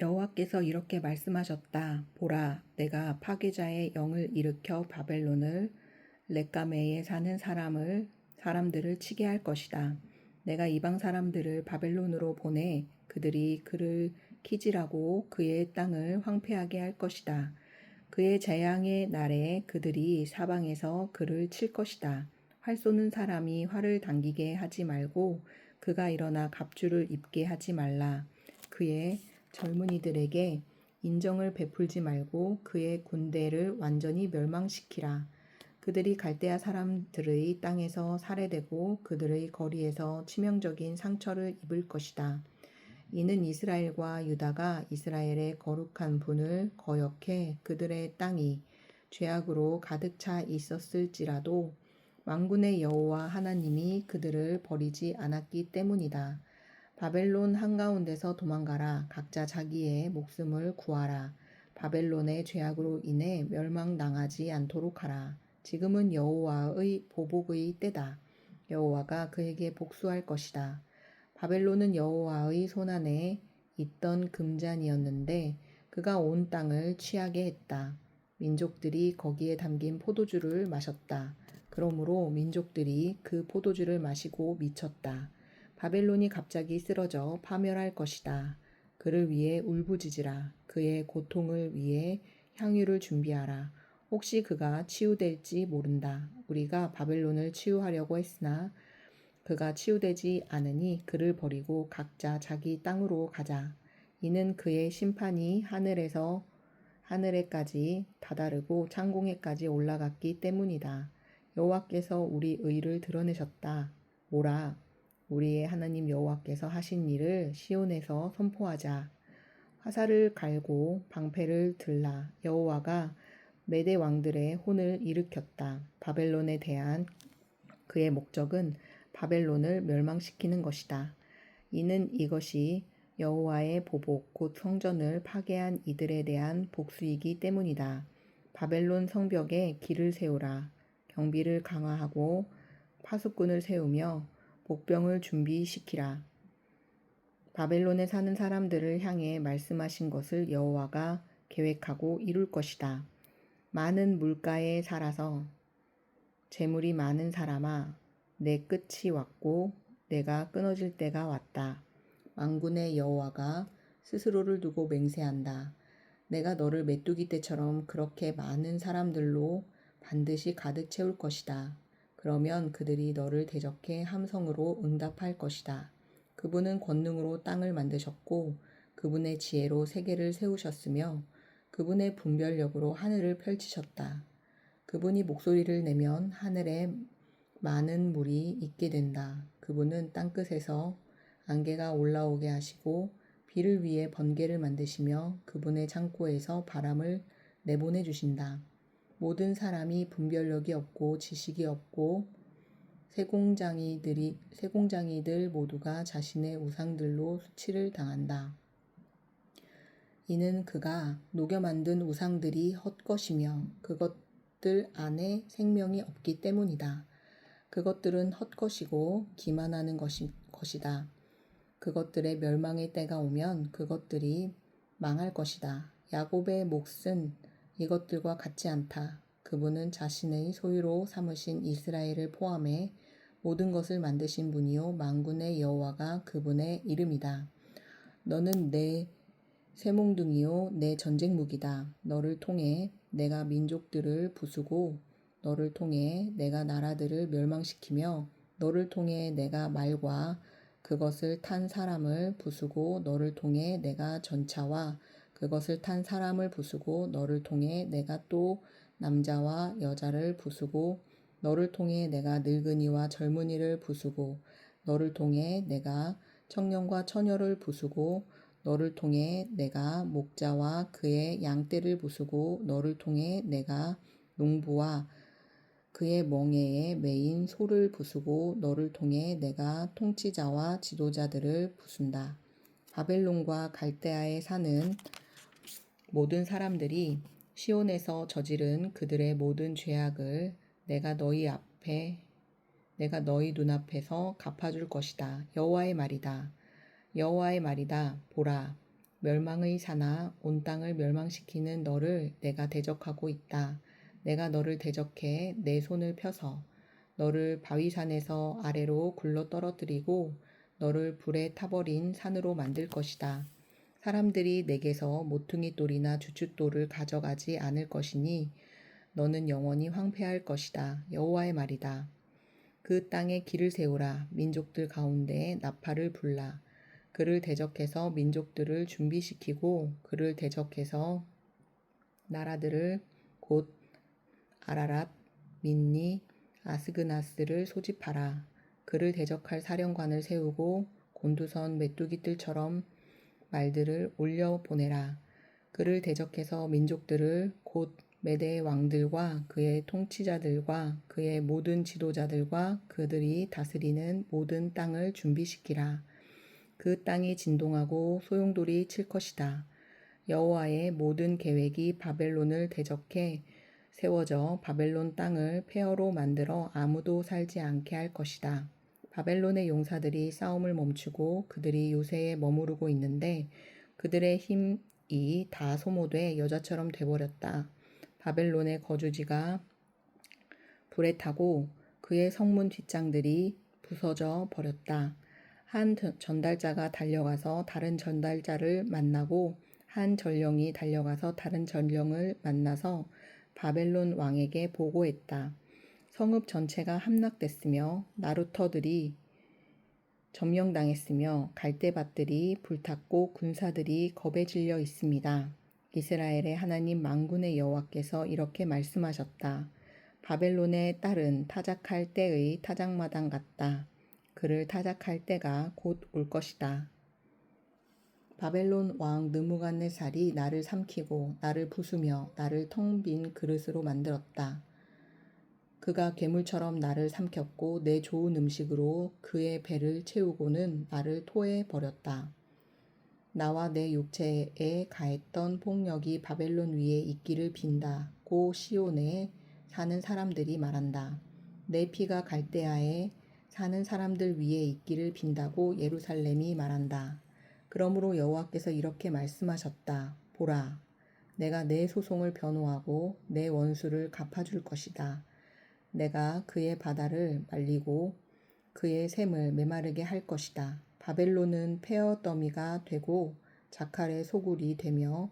여호와께서 이렇게 말씀하셨다. 보라, 내가 파괴자의 영을 일으켜 바벨론을 렉가메에 사는 사람을 사람들을 치게 할 것이다. 내가 이방 사람들을 바벨론으로 보내 그들이 그를 키질하고 그의 땅을 황폐하게 할 것이다. 그의 재앙의 날에 그들이 사방에서 그를 칠 것이다. 활 쏘는 사람이 활을 당기게 하지 말고 그가 일어나 갑주를 입게 하지 말라. 그의 젊은이들에게 인정을 베풀지 말고 그의 군대를 완전히 멸망시키라. 그들이 갈대아 사람들의 땅에서 살해되고 그들의 거리에서 치명적인 상처를 입을 것이다. 이는 이스라엘과 유다가 이스라엘의 거룩한 분을 거역해 그들의 땅이 죄악으로 가득 차 있었을지라도 왕군의 여호와 하나님이 그들을 버리지 않았기 때문이다. 바벨론 한가운데서 도망가라. 각자 자기의 목숨을 구하라. 바벨론의 죄악으로 인해 멸망당하지 않도록 하라. 지금은 여호와의 보복의 때다. 여호와가 그에게 복수할 것이다. 바벨론은 여호와의 손안에 있던 금잔이었는데 그가 온 땅을 취하게 했다. 민족들이 거기에 담긴 포도주를 마셨다. 그러므로 민족들이 그 포도주를 마시고 미쳤다. 바벨론이 갑자기 쓰러져 파멸할 것이다. 그를 위해 울부짖으라. 그의 고통을 위해 향유를 준비하라. 혹시 그가 치유될지 모른다. 우리가 바벨론을 치유하려고 했으나 그가 치유되지 않으니 그를 버리고 각자 자기 땅으로 가자. 이는 그의 심판이 하늘에서 하늘에까지 다다르고 창공에까지 올라갔기 때문이다. 여호와께서 우리 의를 드러내셨다. 오라, 우리의 하나님 여호와께서 하신 일을 시온에서 선포하자. 화살을 갈고 방패를 들라. 여호와가 메대 왕들의 혼을 일으켰다. 바벨론에 대한 그의 목적은 바벨론을 멸망시키는 것이다. 이는 이것이 여호와의 보복 곧 성전을 파괴한 이들에 대한 복수이기 때문이다. 바벨론 성벽에 길을 세우라. 경비를 강화하고 파수꾼을 세우며 복병을 준비시키라. 바벨론에 사는 사람들을 향해 말씀하신 것을 여호와가 계획하고 이룰 것이다. 많은 물가에 살아서 재물이 많은 사람아, 내 끝이 왔고 내가 끊어질 때가 왔다. 왕군의 여호와가 스스로를 두고 맹세한다. 내가 너를 메뚜기 떼처럼 그렇게 많은 사람들로 반드시 가득 채울 것이다. 그러면 그들이 너를 대적해 함성으로 응답할 것이다. 그분은 권능으로 땅을 만드셨고 그분의 지혜로 세계를 세우셨으며 그분의 분별력으로 하늘을 펼치셨다. 그분이 목소리를 내면 하늘에 많은 물이 있게 된다. 그분은 땅끝에서 안개가 올라오게 하시고 비를 위해 번개를 만드시며 그분의 창고에서 바람을 내보내 주신다. 모든 사람이 분별력이 없고 지식이 없고 세공장이들이 세공장이들 모두가 자신의 우상들로 수치를 당한다. 이는 그가 녹여 만든 우상들이 헛것이며 그것들 안에 생명이 없기 때문이다. 그것들은 헛것이고 기만하는 것이, 것이다. 그것들의 멸망의 때가 오면 그것들이 망할 것이다. 야곱의 몫은 이것들과 같지 않다. 그분은 자신의 소유로 삼으신 이스라엘을 포함해 모든 것을 만드신 분이요 만군의 여호와가 그분의 이름이다. 너는 내 쇠몽둥이요 내 전쟁 무기다. 너를 통해 내가 민족들을 부수고 너를 통해 내가 나라들을 멸망시키며 너를 통해 내가 말과 그것을 탄 사람을 부수고 너를 통해 내가 전차와 그것을 탄 사람을 부수고 너를 통해 내가 또 남자와 여자를 부수고 너를 통해 내가 늙은이와 젊은이를 부수고 너를 통해 내가 청년과 처녀를 부수고 너를 통해 내가 목자와 그의 양떼를 부수고 너를 통해 내가 농부와 그의 멍에에 매인 소를 부수고 너를 통해 내가 통치자와 지도자들을 부순다. 바벨론과 갈대아에 사는 모든 사람들이 시온에서 저지른 그들의 모든 죄악을 내가 너희 앞에 내가 너희 눈앞에서 갚아줄 것이다. 여호와의 말이다. 여호와의 말이다. 보라, 멸망의 사나 온 땅을 멸망시키는 너를 내가 대적하고 있다. 내가 너를 대적해 내 손을 펴서 너를 바위산에서 아래로 굴러 떨어뜨리고 너를 불에 타버린 산으로 만들 것이다. 사람들이 내게서 모퉁이 돌이나 주춧돌을 가져가지 않을 것이니 너는 영원히 황폐할 것이다. 여호와의 말이다. 그 땅에 길을 세우라. 민족들 가운데 나팔을 불라. 그를 대적해서 민족들을 준비시키고 그를 대적해서 나라들을 곧 아라랏, 민니, 아스그나스를 소집하라. 그를 대적할 사령관을 세우고 곤두선 메뚜기들처럼 말들을 올려 보내라. 그를 대적해서 민족들을 곧 메대의 왕들과 그의 통치자들과 그의 모든 지도자들과 그들이 다스리는 모든 땅을 준비시키라. 그 땅이 진동하고 소용돌이 칠 것이다. 여호와의 모든 계획이 바벨론을 대적해 세워져 바벨론 땅을 폐허로 만들어 아무도 살지 않게 할 것이다. 바벨론의 용사들이 싸움을 멈추고 그들이 요새에 머무르고 있는데 그들의 힘이 다 소모돼 여자처럼 돼버렸다. 바벨론의 거주지가 불에 타고 그의 성문 뒷장들이 부서져 버렸다. 한 전달자가 달려가서 다른 전달자를 만나고 한 전령이 달려가서 다른 전령을 만나서 바벨론 왕에게 보고했다. 성읍 전체가 함락됐으며 나루터들이 점령당했으며 갈대밭들이 불탔고 군사들이 겁에 질려 있습니다. 이스라엘의 하나님 망군의 여호와께서 이렇게 말씀하셨다. 바벨론의 딸은 타작할 때의 타작마당 같다. 그를 타작할 때가 곧 올 것이다. 바벨론 왕 느무갓네살이 나를 삼키고 나를 부수며 나를 텅 빈 그릇으로 만들었다. 그가 괴물처럼 나를 삼켰고 내 좋은 음식으로 그의 배를 채우고는 나를 토해 버렸다. 나와 내 육체에 가했던 폭력이 바벨론 위에 있기를 빈다고 시온에 사는 사람들이 말한다. 내 피가 갈대아에 사는 사람들 위에 있기를 빈다고 예루살렘이 말한다. 그러므로 여호와께서 이렇게 말씀하셨다. 보라, 내가 내 소송을 변호하고 내 원수를 갚아줄 것이다. 내가 그의 바다를 말리고 그의 샘을 메마르게 할 것이다. 바벨론은 폐허 더미가 되고 자칼의 소굴이 되며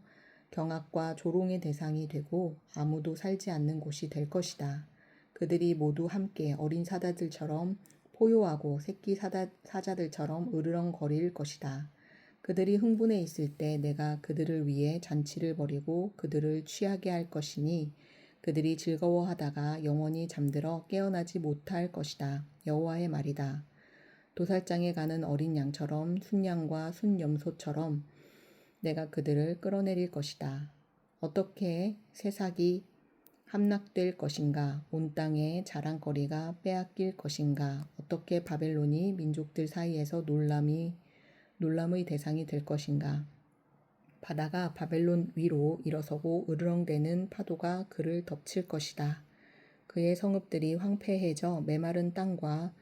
경악과 조롱의 대상이 되고 아무도 살지 않는 곳이 될 것이다. 그들이 모두 함께 어린 사자들처럼 포효하고 새끼 사자, 사자들처럼 으르렁거릴 것이다. 그들이 흥분해 있을 때 내가 그들을 위해 잔치를 벌이고 그들을 취하게 할 것이니 그들이 즐거워하다가 영원히 잠들어 깨어나지 못할 것이다. 여호와의 말이다. 도살장에 가는 어린 양처럼 순양과 순염소처럼 내가 그들을 끌어내릴 것이다. 어떻게 새싹이 함락될 것인가? 온 땅의 자랑거리가 빼앗길 것인가? 어떻게 바벨론이 민족들 사이에서 놀람이 놀람의 대상이 될 것인가? 바다가 바벨론 위로 일어서고 으르렁대는 파도가 그를 덮칠 것이다. 그의 성읍들이 황폐해져 메마른 땅과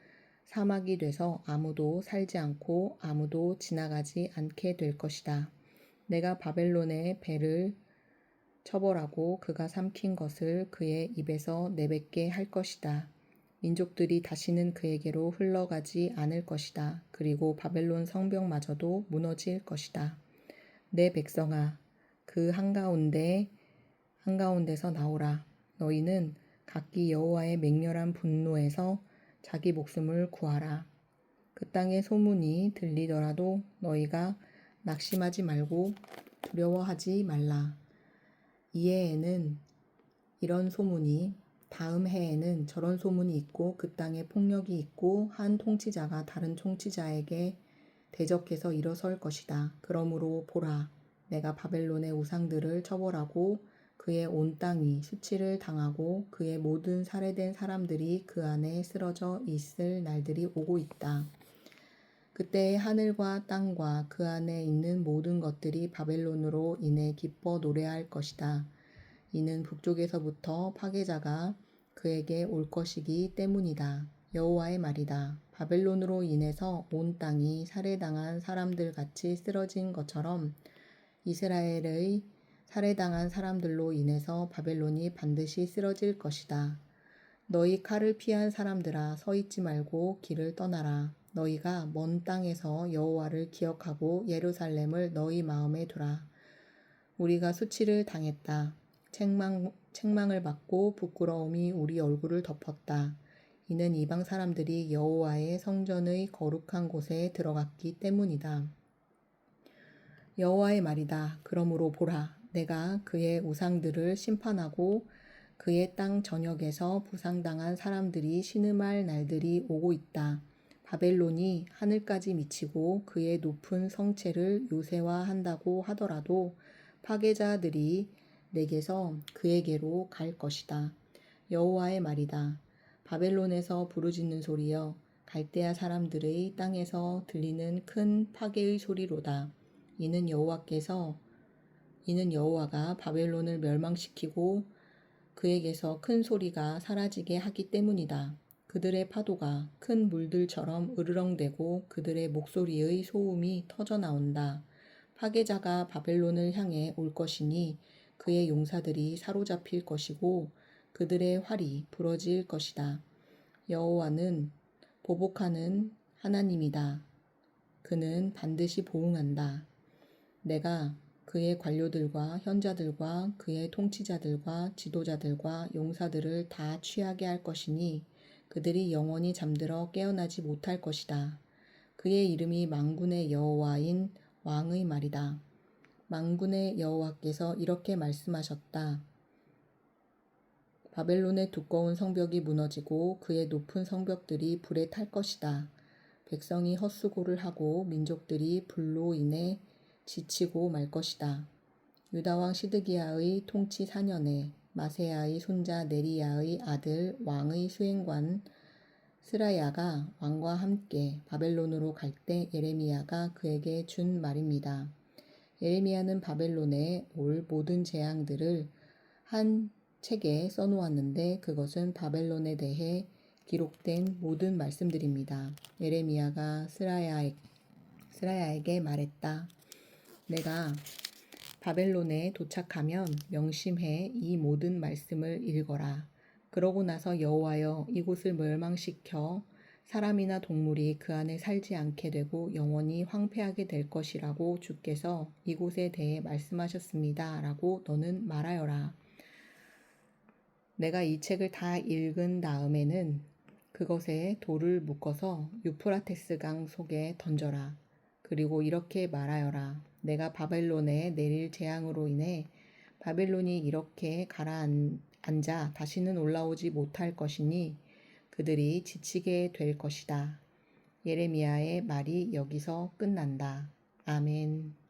사막이 돼서 아무도 살지 않고 아무도 지나가지 않게 될 것이다. 내가 바벨론의 배를 처벌하고 그가 삼킨 것을 그의 입에서 내뱉게 할 것이다. 민족들이 다시는 그에게로 흘러가지 않을 것이다. 그리고 바벨론 성벽마저도 무너질 것이다. 내 백성아, 그 한가운데 한가운데서 나오라. 너희는 각기 여호와의 맹렬한 분노에서 자기 목숨을 구하라. 그 땅의 소문이 들리더라도 너희가 낙심하지 말고 두려워하지 말라. 이해에는 이런 소문이 다음 해에는 저런 소문이 있고 그 땅에 폭력이 있고 한 통치자가 다른 통치자에게 대적해서 일어설 것이다. 그러므로 보라, 내가 바벨론의 우상들을 처벌하고 그의 온 땅이 수치를 당하고 그의 모든 살해된 사람들이 그 안에 쓰러져 있을 날들이 오고 있다. 그때 하늘과 땅과 그 안에 있는 모든 것들이 바벨론으로 인해 기뻐 노래할 것이다. 이는 북쪽에서부터 파괴자가 그에게 올 것이기 때문이다. 여호와의 말이다. 바벨론으로 인해서 온 땅이 살해당한 사람들 같이 쓰러진 것처럼 이스라엘의 살해당한 사람들로 인해서 바벨론이 반드시 쓰러질 것이다. 너희 칼을 피한 사람들아 서 있지 말고 길을 떠나라. 너희가 먼 땅에서 여호와를 기억하고 예루살렘을 너희 마음에 두라. 우리가 수치를 당했다. 책망, 책망을 받고 부끄러움이 우리 얼굴을 덮었다. 이는 이방 사람들이 여호와의 성전의 거룩한 곳에 들어갔기 때문이다. 여호와의 말이다. 그러므로 보라, 내가 그의 우상들을 심판하고 그의 땅 전역에서 부상당한 사람들이 신음할 날들이 오고 있다. 바벨론이 하늘까지 미치고 그의 높은 성체를 요새화한다고 하더라도 파괴자들이 내게서 그에게로 갈 것이다. 여호와의 말이다. 바벨론에서 부르짖는 소리여 갈대아 사람들의 땅에서 들리는 큰 파괴의 소리로다. 이는 여호와께서 이는 여호와가 바벨론을 멸망시키고 그에게서 큰 소리가 사라지게 하기 때문이다. 그들의 파도가 큰 물들처럼 으르렁대고 그들의 목소리의 소음이 터져 나온다. 파괴자가 바벨론을 향해 올 것이니 그의 용사들이 사로잡힐 것이고 그들의 활이 부러질 것이다. 여호와는 보복하는 하나님이다. 그는 반드시 보응한다. 내가 그의 관료들과 현자들과 그의 통치자들과 지도자들과 용사들을 다 취하게 할 것이니 그들이 영원히 잠들어 깨어나지 못할 것이다. 그의 이름이 망군의 여호와인 왕의 말이다. 망군의 여호와께서 이렇게 말씀하셨다. 바벨론의 두꺼운 성벽이 무너지고 그의 높은 성벽들이 불에 탈 것이다. 백성이 헛수고를 하고 민족들이 불로 인해 지치고 말 것이다. 유다왕 시드기야의 통치 4년에 마세야의 손자 네리야의 아들 왕의 수행관 스라야가 왕과 함께 바벨론으로 갈 때 예레미야가 그에게 준 말입니다. 예레미야는 바벨론에 올 모든 재앙들을 한 책에 써놓았는데 그것은 바벨론에 대해 기록된 모든 말씀들입니다. 예레미야가 스라야에, 스라야에게 말했다. 내가 바벨론에 도착하면 명심해 이 모든 말씀을 읽어라. 그러고 나서 여호와여 이곳을 멸망시켜 사람이나 동물이 그 안에 살지 않게 되고 영원히 황폐하게 될 것이라고 주께서 이곳에 대해 말씀하셨습니다. 라고 너는 말하여라. 내가 이 책을 다 읽은 다음에는 그것에 돌을 묶어서 유프라테스 강 속에 던져라. 그리고 이렇게 말하여라. 내가 바벨론에 내릴 재앙으로 인해 바벨론이 이렇게 가라앉아 다시는 올라오지 못할 것이니 그들이 지치게 될 것이다. 예레미야의 말이 여기서 끝난다. 아멘.